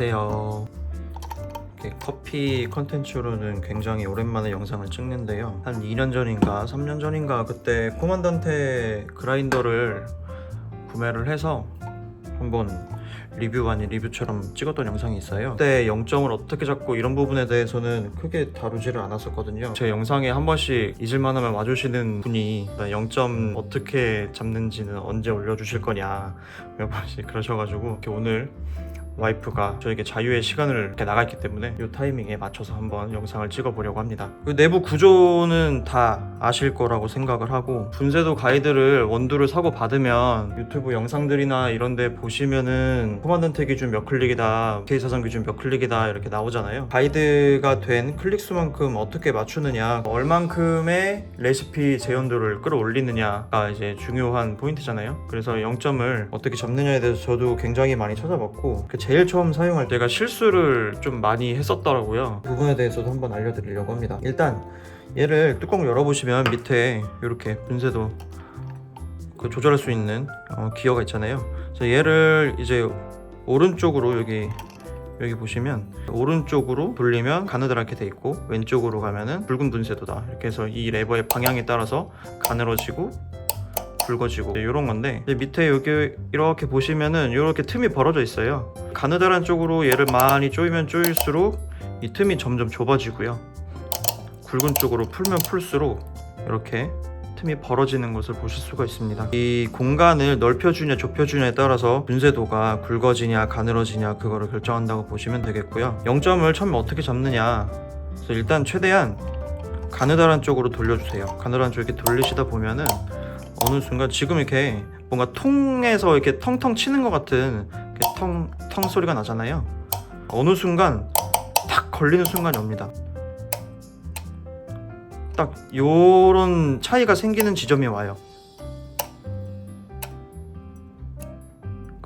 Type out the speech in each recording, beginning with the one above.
안녕하세요. 커피 컨텐츠로는 굉장히 오랜만에 영상을 찍는데요. 한 2년 전인가 3년 전인가 그때 코만단테 그라인더를 구매를 해서 한번 리뷰 아닌 리뷰처럼 찍었던 영상이 있어요. 그때 0점을 어떻게 잡고 이런 부분에 대해서는 크게 다루지를 않았었거든요. 제 영상에 한 번씩 잊을만하면 와주시는 분이 0점 어떻게 잡는지는 언제 올려주실 거냐 몇 번씩 그러셔가지고 오늘 와이프가 저에게 자유의 시간을 이렇게 나가있기 때문에 이 타이밍에 맞춰서 한번 영상을 찍어보려고 합니다. 그 내부 구조는 다 아실 거라고 생각을 하고 분쇄도 가이드를 원두를 사고 받으면 유튜브 영상들이나 이런데 보시면은 코만던트 기준 몇 클릭이다, K사상 기준 몇 클릭이다 이렇게 나오잖아요. 가이드가 된 클릭 수만큼 어떻게 맞추느냐, 얼만큼의 레시피 재현도를 끌어올리느냐가 이제 중요한 포인트잖아요. 그래서 0점을 어떻게 잡느냐에 대해서 저도 굉장히 많이 찾아봤고 그 제일 처음 사용할 때가 실수를 좀 많이 했었더라고요. 그 부분에 대해서도 한번 알려드리려고 합니다. 일단 얘를 뚜껑 열어보시면 밑에 이렇게 분쇄도 그 조절할 수 있는 어, 기어가 있잖아요. 그래서 얘를 이제 오른쪽으로 여기 여기 보시면 오른쪽으로 돌리면 가느다랗게 돼 있고 왼쪽으로 가면은 붉은 분쇄도다 이렇게 해서 이 레버의 방향에 따라서 가늘어지고 붉어지고 이런 건데 밑에 여기 이렇게 보시면은 이렇게 틈이 벌어져 있어요 가느다란 쪽으로 얘를 많이 조이면 조일수록 이 틈이 점점 좁아지고요 굵은 쪽으로 풀면 풀수록 이렇게 틈이 벌어지는 것을 보실 수가 있습니다. 이 공간을 넓혀주냐 좁혀주냐에 따라서 분쇄도가 굵어지냐 가늘어지냐 그거를 결정한다고 보시면 되겠고요. 0점을 처음에 어떻게 잡느냐 그래서 일단 최대한 가느다란 쪽으로 돌려주세요. 가느다란 쪽 이렇게 돌리시다 보면은 어느 순간 지금 이렇게 뭔가 통에서 이렇게 텅텅 치는 것 같은 이렇게 텅, 텅 소리가 나잖아요. 어느 순간 탁 걸리는 순간이 옵니다. 딱 요런 차이가 생기는 지점이 와요.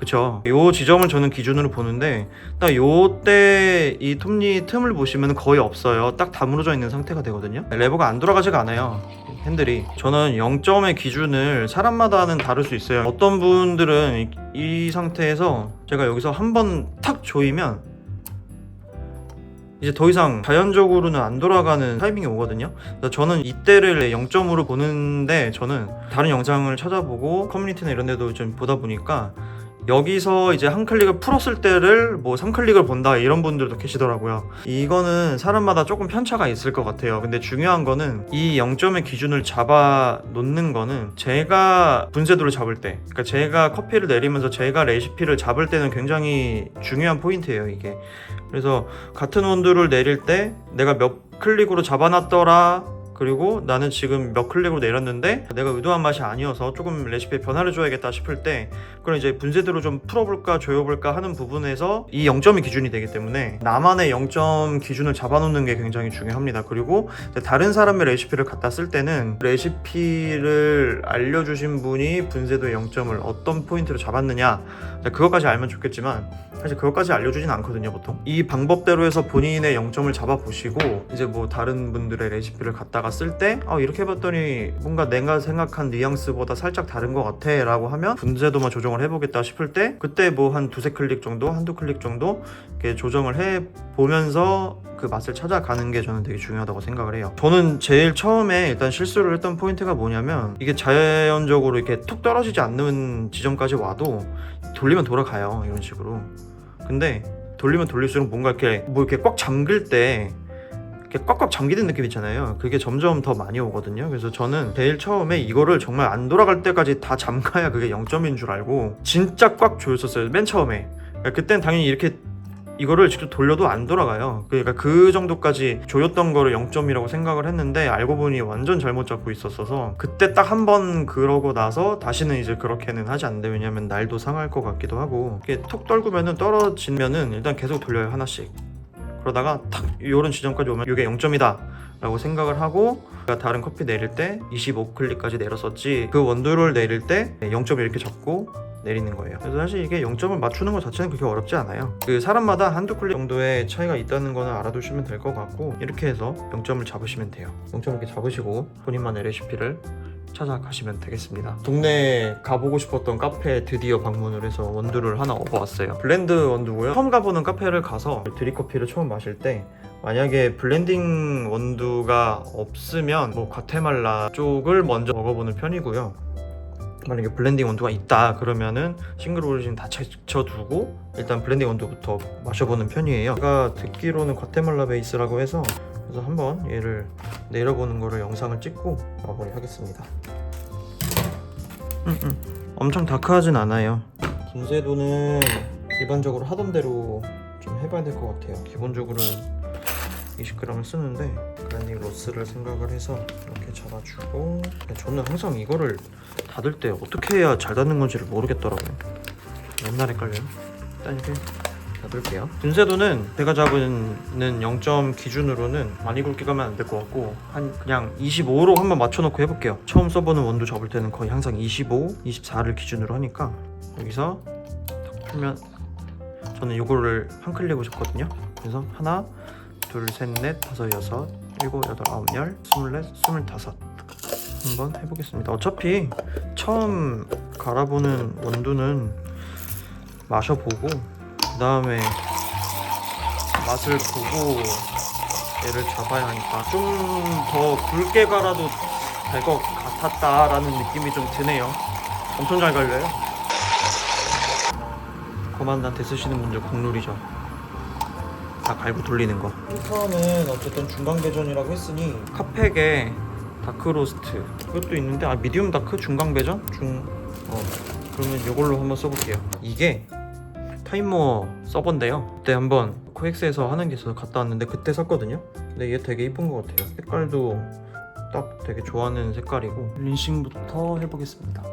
그쵸. 요 지점을 저는 기준으로 보는데 딱 요때 이 톱니 틈을 보시면 거의 없어요. 딱 다물어져 있는 상태가 되거든요. 레버가 안 돌아가지가 않아요. 핸들이. 저는 0점의 기준을 사람마다는 다를 수 있어요. 어떤 분들은 이, 이 상태에서 제가 여기서 한 번 탁 조이면 이제 더 이상 자연적으로는 안 돌아가는 타이밍이 오거든요. 저는 이때를 0점으로 보는데 저는 다른 영상을 찾아보고 커뮤니티나 이런 데도 좀 보다 보니까 여기서 이제 한 클릭을 풀었을 때를 뭐 3클릭을 본다 이런 분들도 계시더라고요. 이거는 사람마다 조금 편차가 있을 것 같아요. 근데 중요한 거는 이 0점의 기준을 잡아 놓는 거는 제가 분쇄도를 잡을 때, 그러니까 제가 커피를 내리면서 제가 레시피를 잡을 때는 굉장히 중요한 포인트예요, 이게. 그래서 같은 원두를 내릴 때 내가 몇 클릭으로 잡아놨더라 그리고 나는 지금 몇 클릭으로 내렸는데 내가 의도한 맛이 아니어서 조금 레시피에 변화를 줘야겠다 싶을 때 그럼 이제 분쇄대로 좀 풀어볼까 조여볼까 하는 부분에서 이 0점이 기준이 되기 때문에 나만의 0점 기준을 잡아놓는 게 굉장히 중요합니다. 그리고 다른 사람의 레시피를 갖다 쓸 때는 레시피를 알려주신 분이 분쇄도의 0점을 어떤 포인트로 잡았느냐 그것까지 알면 좋겠지만 사실 그것까지 알려주진 않거든요 보통. 이 방법대로 해서 본인의 0점을 잡아보시고 이제 뭐 다른 분들의 레시피를 갖다가 쓸때 아, 이렇게 해봤더니 뭔가 내가 생각한 뉘앙스보다 살짝 다른 것 같아 라고 하면 분쇄도만 조정을 해보겠다 싶을 때 그때 뭐 한 두세 클릭 정도 한두 클릭 정도 이렇게 조정을 해보면서 그 맛을 찾아가는 게 저는 되게 중요하다고 생각을 해요. 저는 제일 처음에 일단 실수를 했던 포인트가 뭐냐면 이게 자연적으로 이렇게 툭 떨어지지 않는 지점까지 와도 돌리면 돌아가요 이런 식으로. 근데 돌리면 돌릴수록 뭔가 이렇게 뭐 이렇게 꽉 잠글 때 이렇게 꽉꽉 잠기는 느낌 있잖아요. 그게 점점 더 많이 오거든요. 그래서 저는 제일 처음에 이거를 정말 안 돌아갈 때까지 다 잠가야 그게 0점인 줄 알고 진짜 꽉 조였었어요. 맨 처음에. 그러니까 그땐 당연히 이렇게 이거를 직접 돌려도 안 돌아가요. 그러니까 그 정도까지 조였던 거를 0점이라고 생각을 했는데 알고 보니 완전 잘못 잡고 있었어서 그때 딱 한 번 그러고 나서 다시는 이제 그렇게는 하지 않는데 왜냐면 날도 상할 것 같기도 하고 이게 툭 떨구면은 떨어지면은 일단 계속 돌려요 하나씩. 그러다가 탁 이런 지점까지 오면 이게 0점이다 라고 생각을 하고 제가 다른 커피 내릴 때 25클릭까지 내렸었지 그 원두를 내릴 때 0점 이렇게 잡고 내리는 거예요. 그래서 사실 이게 0점을 맞추는 것 자체는 그렇게 어렵지 않아요. 그 사람마다 한두 클릭 정도의 차이가 있다는 거는 알아두시면 될 것 같고 이렇게 해서 0점을 잡으시면 돼요. 0점 이렇게 잡으시고 본인만의 레시피를 찾아가시면 되겠습니다. 동네에 가보고 싶었던 카페에 드디어 방문을 해서 원두를 하나 얻어왔어요. 블렌드 원두고요. 처음 가보는 카페를 가서 드립커피를 처음 마실 때 만약에 블렌딩 원두가 없으면 뭐 과테말라 쪽을 먼저 먹어보는 편이고요. 만약에 블렌딩 원두가 있다 그러면은 싱글 오리진 다 제쳐두고 일단 블렌딩 원두부터 마셔보는 편이에요. 제가 듣기로는 과테말라 베이스라고 해서 그래서 한번 얘를 내려보는 거를 영상을 찍고 마무리 하겠습니다. 음, 음. 엄청 다크하진 않아요. 분쇄도는 일반적으로 하던 대로 좀 해봐야 될 것 같아요. 기본적으로는 20g을 쓰는데 그라니 로스를 생각을 해서 이렇게 잡아주고 저는 항상 이거를 닫을 때 어떻게 해야 잘 닫는 건지를 모르겠더라고요. 맨날 헷갈려요. 일단 이렇게 닫을게요. 분쇄도는 제가 잡은 0점 기준으로는 많이 굵게 가면 안 될 것 같고 한 그냥 25로 한번 맞춰놓고 해볼게요. 처음 써보는 원두 접을 때는 거의 항상 25, 24를 기준으로 하니까 여기서 탁 하면 저는 이거를 한 클릭을 줬거든요. 그래서 하나, 둘, 셋, 넷, 다섯, 여섯, 일곱, 여덟, 아홉, 열, 스물넷, 스물다섯 한번 해보겠습니다. 어차피 처음 갈아보는 원두는 마셔보고 그 다음에 맛을 보고 얘를 잡아야 하니까 좀 더 굵게 갈아도 될 것 같았다라는 느낌이 좀 드네요. 엄청 잘 갈려요. 거만한테 쓰시는 분들 국룰이죠. 다 갈고 돌리는 거. 필터는 어쨌든 중간 배전이라고 했으니 카팩에 다크 로스트 이것도 있는데 아 미디움 다크 중간 배전 중 어, 그러면 이걸로 한번 써볼게요. 이게 타이머 서버인데요. 그때 한번 코엑스에서 하는 게 있어서 갔다 왔는데 그때 샀거든요. 근데 얘 되게 이쁜 것 같아요. 색깔도 딱 되게 좋아하는 색깔이고 린싱부터 해보겠습니다.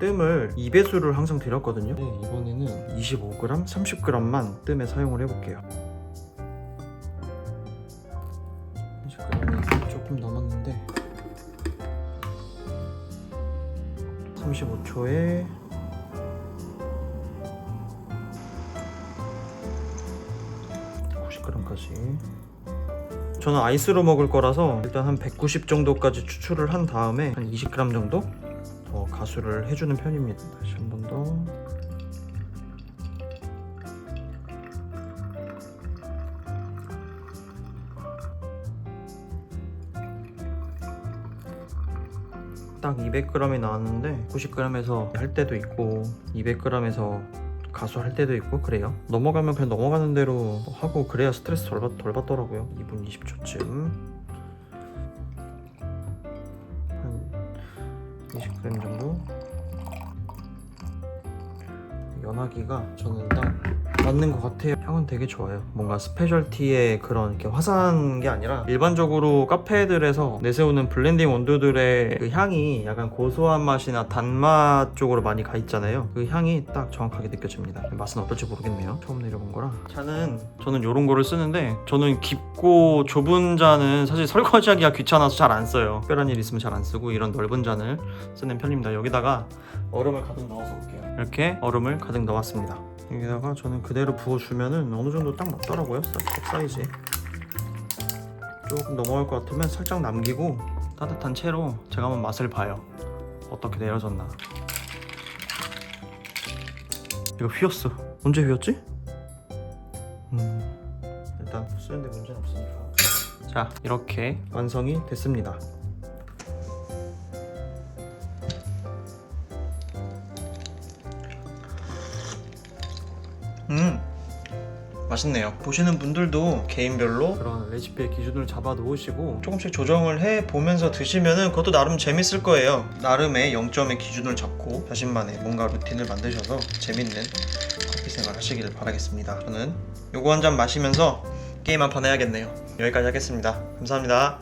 뜸을 2배수를 항상 드렸거든요. 네, 이번에는 25g, 30g만 뜸에 사용을 해볼게요. 20g이 조금 넘었는데 35초에 까지 저는 아이스로 먹을 거라서 일단 한 190 정도까지 추출을 한 다음에 한 20g 정도 더 가수를 해주는 편입니다. 다시 한 번 더. 딱 200g이 나왔는데 90g에서 할 때도 있고 200g에서 가수 할 때도 있고 그래요. 넘어가면 그냥 넘어가는 대로 하고 그래야 스트레스 덜, 받, 덜 받더라고요. 2분 20초쯤. 한 20g 정도? 연하기가 저는 딱 맞는 것 같아요. 향은 되게 좋아요. 뭔가 스페셜티의 그런 이렇게 화사한 게 아니라 일반적으로 카페들에서 내세우는 블렌딩 원두들의 그 향이 약간 고소한 맛이나 단맛 쪽으로 많이 가 있잖아요. 그 향이 딱 정확하게 느껴집니다. 맛은 어떨지 모르겠네요. 처음 내려본 거라. 잔은 저는 이런 거를 쓰는데 저는 깊고 좁은 잔은 사실 설거지하기가 귀찮아서 잘 안 써요. 특별한 일 있으면 잘 안 쓰고 이런 넓은 잔을 쓰는 편입니다. 여기다가 얼음을 가득 넣어서 볼게요. 이렇게 얼음을 가득 넣었습니다 여기다가 저는 그대로 부어주면은 어느 정도 딱 맞더라고요 사- 사이즈에 조금 넘어갈 것 같으면 살짝 남기고 따뜻한 채로 제가 한번 맛을 봐요. 어떻게 내려졌나. 이거 휘었어. 언제 휘었지? 음 일단 쓰는데 문제는 없으니까. 자 이렇게 완성이 됐습니다 음 맛있네요. 보시는 분들도 개인별로 그런 레시피의 기준을 잡아 놓으시고 조금씩 조정을 해 보면서 드시면은 그것도 나름 재밌을 거예요. 나름의 0점의 기준을 잡고 자신만의 뭔가 루틴을 만드셔서 재밌는 커피 생활 하시길 바라겠습니다. 저는 요거 한 잔 마시면서 게임 한 판 해야겠네요. 여기까지 하겠습니다. 감사합니다.